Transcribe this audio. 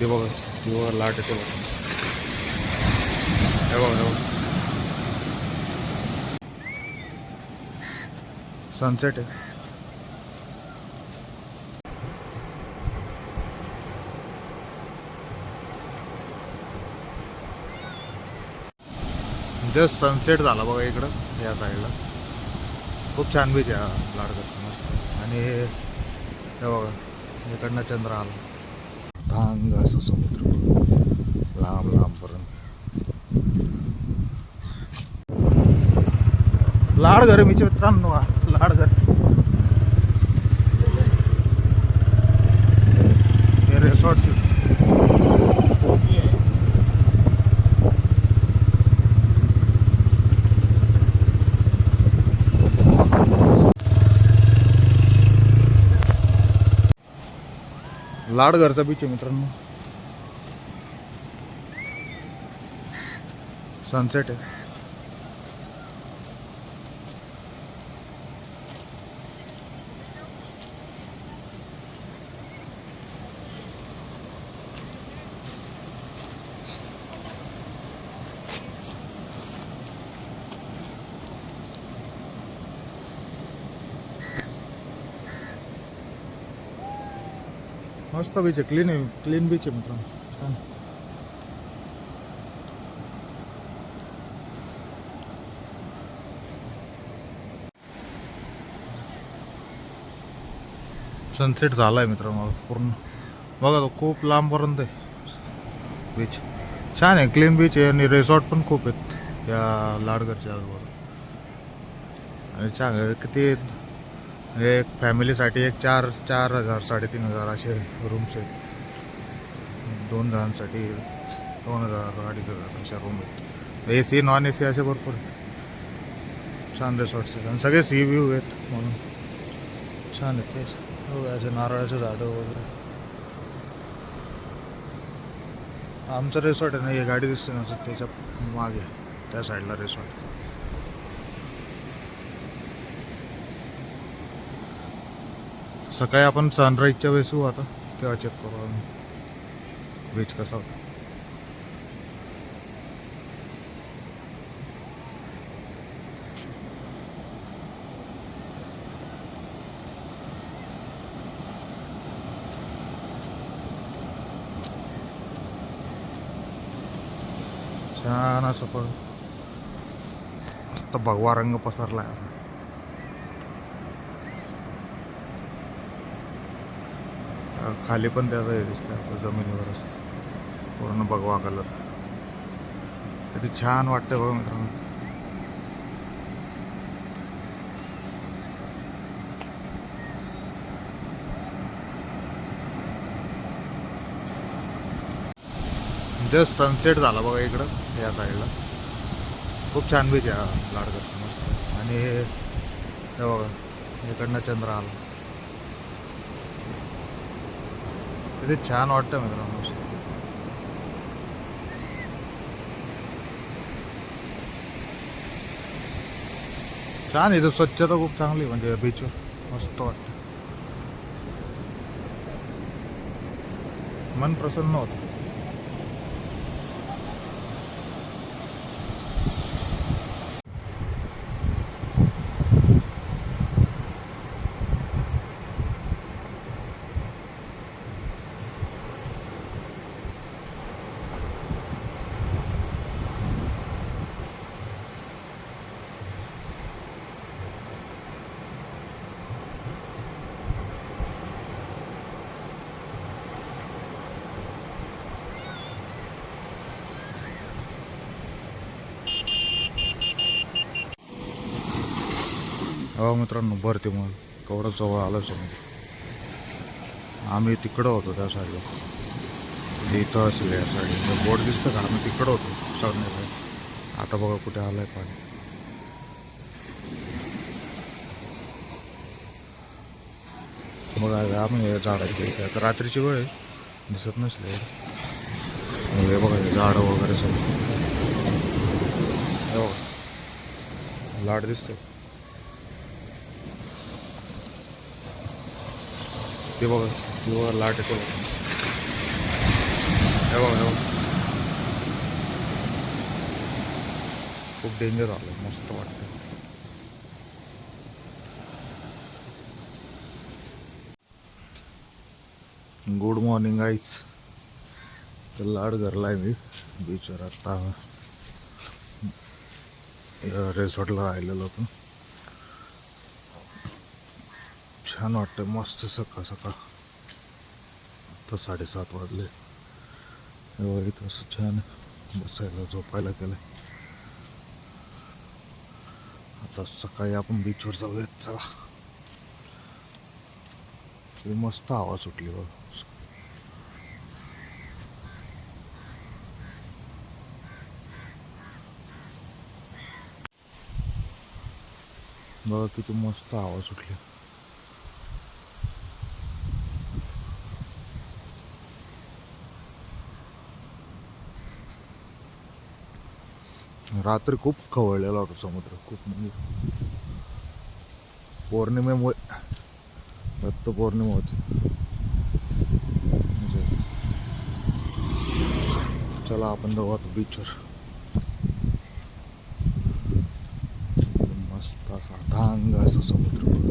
ते बघा ते बघा लाट येते बघा. हे बघा हे बघा. सनसेट आहे. जस्ट सनसेट झाला बघा इकडं या साईडला खूप छान बीच आहे लाडकं. मस्त. आणि हे बघा इकडनं चंद्र आला. धांग असं समुद्र बघ. लांब लांबपर्यंत लाडघर मी मित्रांनो हा, लाडघर हे रेसॉर्ट लाडघरचा बीच आहे मित्रांनो. सनसेट आहे. मस्त बीच आहे. क्लीन आहे. क्लीन बीच आहे मित्रांनो. छान. सनसेट झाला आहे मित्रांनो पूर्ण. बघा तो खूप लांबपर्यंत आहे. बीच छान आहे. क्लीन बीच आहे आणि रिसॉर्ट पण खूप आहेत. या लाडगडच्या आजूबाजूला. आणि छान आहे. किती म्हणजे एक फॅमिलीसाठी एक चार चार हजार साडेतीन हजार असे रूम्स आहेत. दोन जणांसाठी दोन हजार अडीच हजार अशा रूम आहेत. A C non A C असे भरपूर आहेत. छान रिसॉर्ट्स आहेत. आणि सगळे सी व्ह्यू आहेत म्हणून. छान आहेत ते. हो, असे नारळाचे झाडं वगैरे. आमचं रिसॉर्ट आहे ना हे गाडी दिसते ना त्याच्यामागे त्या साईडला रिसॉर्ट सकाळी आपण सनराईजच्या वेळेस होऊ आता तेव्हा चेक करू आम्ही बीच कसा होता? छान असं पण. आता भगवा रंग पसरला आहे खाली पण त्याचं हे दिसतं जमिनीवरच पूर्ण भगवा कलर किती छान वाटतं बघा मित्रांनो. जस्ट सनसेट झाला बघा इकडं या साईडला खूप छान बीच आहे हा मस्त. आणि हे बघा इकडनं चंद्र आला. किती छान वाटतं मित्रांनो. छान इथं स्वच्छता खूप चांगली म्हणजे बीचवर मस्त वाटतं. मन प्रसन्न होतं. हो मित्रांनो भरते मग केवढं जवळ आलं समोर. आम्ही तिकडं होतो त्या साईडला. इथं असेल या साईडला. बोट दिसतं का? आम्ही तिकडं होतो सगळ्या आता बघा कुठे आलं आहे पाणी. बघा आम्ही झाडाची इथे आता रात्रीची वेळ आहे. दिसत नसले. हे बघा झाडं वगैरे सगळं. हो लाट दिसतं ते बघा वर लाट येते हे बघा हे बघा. खूप डेंजर आलं मस्त वाटतं गुड मॉर्निंग आईच तर लाड घरला आहे मी बीचवर आत्ता रिसॉर्टला राहिलेलो होतो. छान वाटतं मस्त सकाळ सकाळ. आता साडेसात वाजले. एवढं तसं छान बसायला झोपायला गेलं आता सकाळी आपण बीचवर जाऊयात चला. मस्त आवाज सुटली बघ. बघा किती मस्त आवाज सुटली. रात्री खूप खवळलेला होता समुद्र खूप म्हणजे पौर्णिमेमुळे दत्त पौर्णिमा होती म्हणजे चला आपण जाऊ आता बीचवर मस्त असा धांग असं समुद्र बघ.